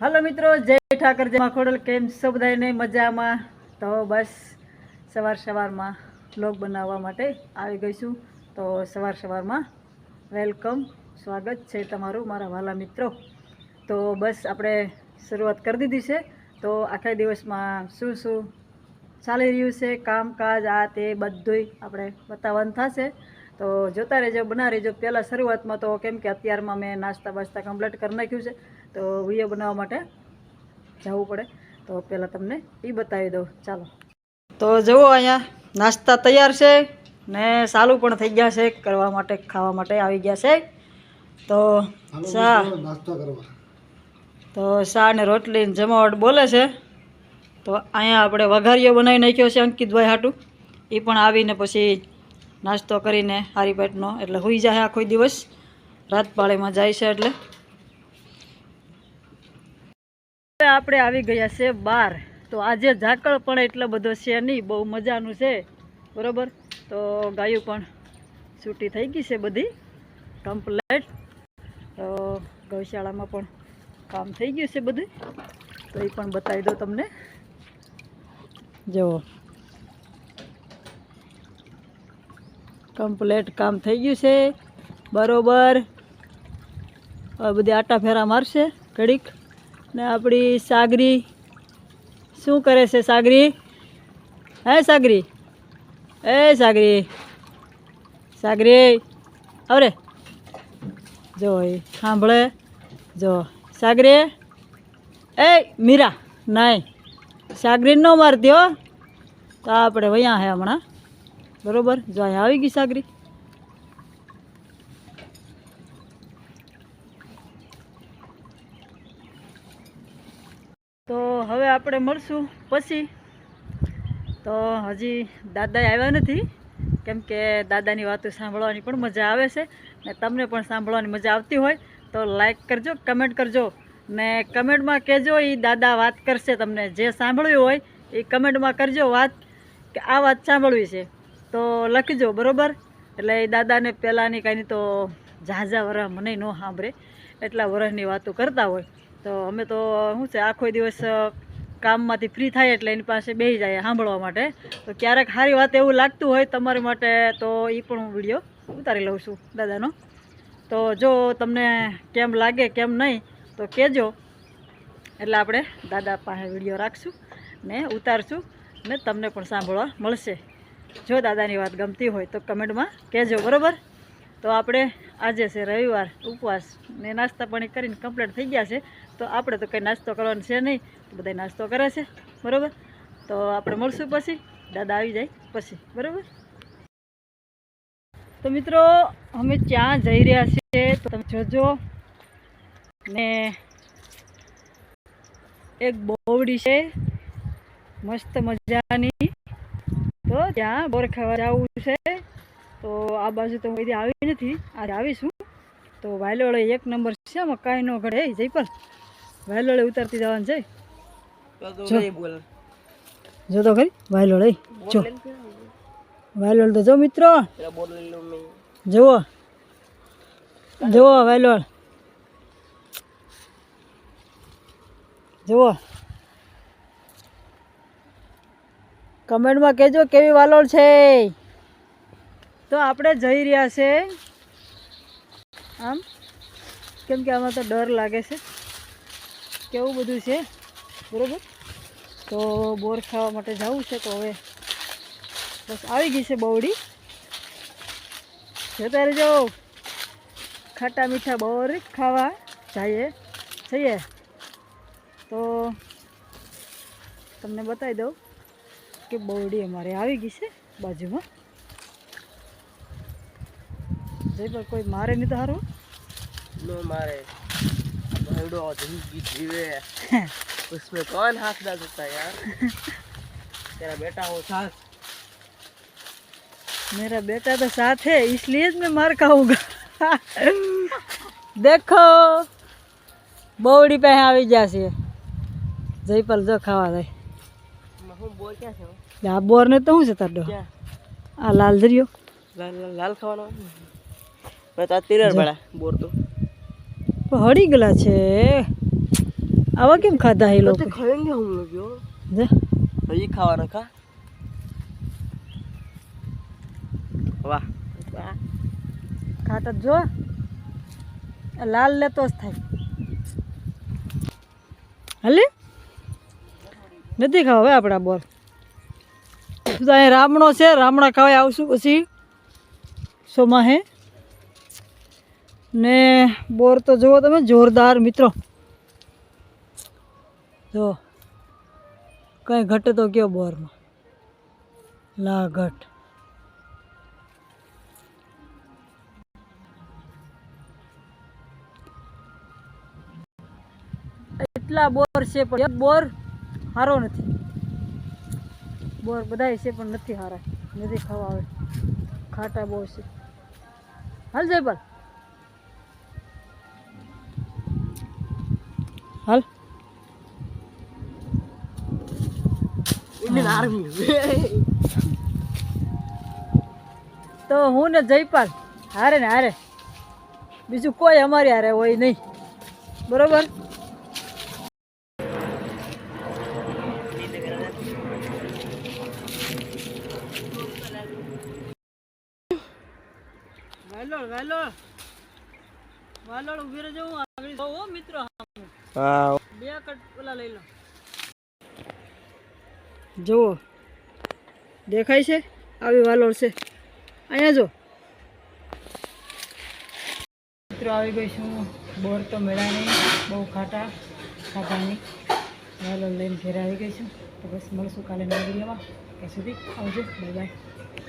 હાલો મિત્રો, જય ઠાકર, જય ખોડલ કેમ છો બધાને મજામાં? તો બસ, સવાર સવારમાં બ્લોગ બનાવવા માટે આવી ગઈ છું. તો સવાર સવારમાં વેલકમ, સ્વાગત છે તમારું, મારા વાલા મિત્રો. તો બસ, આપણે શરૂઆત કરી દીધી છે. તો આખા દિવસમાં શું શું ચાલી રહ્યું છે, કામકાજ, આ તે બધુંય આપણે બતાવવાનું થશે. તો જોતા રહેજો બના રહેજો. પહેલાં શરૂઆતમાં તો કેમ કે અત્યારમાં મેં નાસ્તા બાસ્તા કમ્પ્લીટ કરી નાખ્યું છે. તો વીડિયો બનાવવા માટે જવું પડે. તો પહેલાં તમને એ બતાવી દઉં. ચાલો. તો જુઓ અહીંયા નાસ્તા તૈયાર છે ને સાલું પણ થઈ ગયા છે કરવા માટે ખાવા માટે આવી ગયા છે. તો ચા તો ચા ને રોટલી જમાવટ બોલે છે. તો અહીંયા આપણે વઘારીઓ બનાવી નાખ્યો છે અંકિતભાઈ હાટું. એ પણ આવીને પછી નાસ્તો કરીને હારીપેટનો એટલે હોઈ જાય આખો દિવસ. રાત પાળીમાં જાય છે એટલે. આપણે આવી ગયા છે બાર. તો આજે ઝાકળ પણ એટલો બધો છે નહીં, બહુ મજાનું છે. બરાબર? તો ગાયું પણ છૂટી થઈ ગઈ છે બધી. કમ્પ્લેટ. તો ગૌશાળામાં પણ કામ થઈ ગયું છે બધું. તો એ પણ બતાવી દો તમને. જુઓ. કમ્પ્લેટ કામ થઈ ગયું છે. બરોબર. હવે બધી આટા ફેરા મારશે ઘડીક. ને આપણી સાગરી શું કરે છે સાગરી? હે સાગરી? એ સાગરી. સાગરી અરે જો એ સાંભળે. જો. સાગરી, એ મીરા નહીં સાગરી ન મારતી હો. તો આપણે વયા હે હમણાં. બરોબર? જો અહીંયા આવી ગઈ સાગરી. તો હવે આપણે મળશું પછી. તો હજી દાદા આવ્યા નથી. કેમ કે દાદાની વાતો સાંભળવાની પણ મજા આવે છે. ને તમને પણ સાંભળવાની મજા આવતી હોય તો લાઈક કરજો કમેન્ટ કરજો. ને કમેન્ટમાં કહેજો એ દાદા વાત કરશે તમને. જે સાંભળવી હોય એ કમેન્ટમાં કરજો વાત, કે આ વાત સાંભળવી છે. તો લખજો, બરોબર? એટલે દાદાને પહેલાંની કાંઈ તો ઝાઝા વરહ મને ન સાંભળે, એટલા વરહની વાતો કરતા હોય. તો અમે તો, શું છે, આખો દિવસ કામમાંથી ફ્રી થાય એટલે એની પાસે બેસી જાય સાંભળવા માટે. તો ક્યારેક સારી વાત એવું લાગતું હોય તમારી માટે, તો એ પણ હું વીડિયો ઉતારી લઉં છું, દાદાનો. તો જો તમને કેમ લાગે, કેમ નહીં, તો કહેજો. એટલે આપણે દાદા પાસે વીડિયો રાખશું ને ઉતારશું ને તમને પણ સાંભળવા મળશે. જો દાદાની વાત ગમતી હોય તો કમેન્ટમાં કહેજો, બરાબર? તો આપણે આજે છે રવિવાર, ઉપવાસ ને નાસ્તા પાણી કરીને કમ્પ્લીટ થઈ ગયા છે. તો આપણે તો કંઈ નાસ્તો કરવાનો છે નહીં, તો બધા નાસ્તો કરે છે, બરાબર? તો આપણે મળશું પછી, દાદા આવી જાય પછી, બરાબર? તો મિત્રો, અમે ત્યાં જઈ રહ્યા છીએ, તો તમે જોજો. ને એક બોવડી છે, મસ્ત મજાની. તો ત્યાં બોર ખાવા જવું છે. તો આ બાજુ તો હું આવી નથી આજે આવીશું. તો વાયલોળે એક નંબર છે આમાં કાંઈ ઘડે. જઈ પણ વાયલોળે ઉતારતી જવાનું છે? જો. જો તો ખરી વાયલોળે જો. વાયલોળ તો જો મિત્રો. જુઓ. જુઓ વાયલોળ. જુઓ. કમેન્ટમાં કહેજો કેવી વાલોળ છે. તો આપણે જઈ રહ્યા છે. આમ, કેમ કે આમાં તો ડર લાગે છે. કેવું બધું છે? બરોબર? તો બોર ખાવા માટે જવું છે તો હવે બસ આવી ગઈ છે બવડી જતા રહેજો. ખાટા મીઠા બોર ખાવા જઈએ. જઈએ. તો તમને બતાવી દઉં. કે બવડી અમારે આવી ગઈ છે બાજુમાં જય પર કોઈ મારે નહીં તો સારું नो मारे बर्डो जिंदगी जीवे उसमें कौन हाथ डाल सकता है यार तेरा बेटा हो साथ मेरा बेटा तो साथ है इसलिए मैं मार खाऊंगा देखो બવડી પાસે આવી ગયા છે જયપાલ જો ખાવા જાય હું બોલ क्या છે આ બોર ને તો હું જતા દો આ લાલ ધર્યો લાલ ખાવાનો મેં બોર તો. હળી ગયેલા છે. આવા કેમ ખાધા એ લોકો? ખાયંગે હમ લોકો જા હજી ખાવાના ખા. વાહ. ખાતા જો. લાલ લેતો જ થાય. હલે? નથી ખાવા હવે આપણા બોર. અહીં રામણો છે, રામણા ખાવા આવશું પછી. સોમાહે ને બોર તો જુઓ તમે, જોરદાર મિત્રો. જો. કઈ ઘટે તો કયો બોરમાં. લા ઘટ એટલા બોર છે પણ બોર સારો નથી. બોર બધાય છે પણ નથી હારા નથી ખાવા આવે. ખાટા બહુ છે. હાલ જયપાલ. હાલ. તો હું ને જયપાલ હારે ને હારે. બીજું કોઈ અમારી હારે હોય નહીં. બરોબર? વાલોળ વાલોળ વાલોળ ઊભી રહેજો હું આગળ હો મિત્રો हाँ બે કટ ઓલા લઈ લો. જુઓ. દેખાય છે? આવી વાલોળ છે. અહીંયા જો. મિત્રો આવી ગઈ છું. બોર તો મેળા નહીં બહુ ખાટા ખાટાની વાલોળ લઈને ઘેર આવી ગઈ છું. તો બસ મળશું કાલે નવા વિડીયોમાં. ત્યાં સુધી આવજો. Bye bye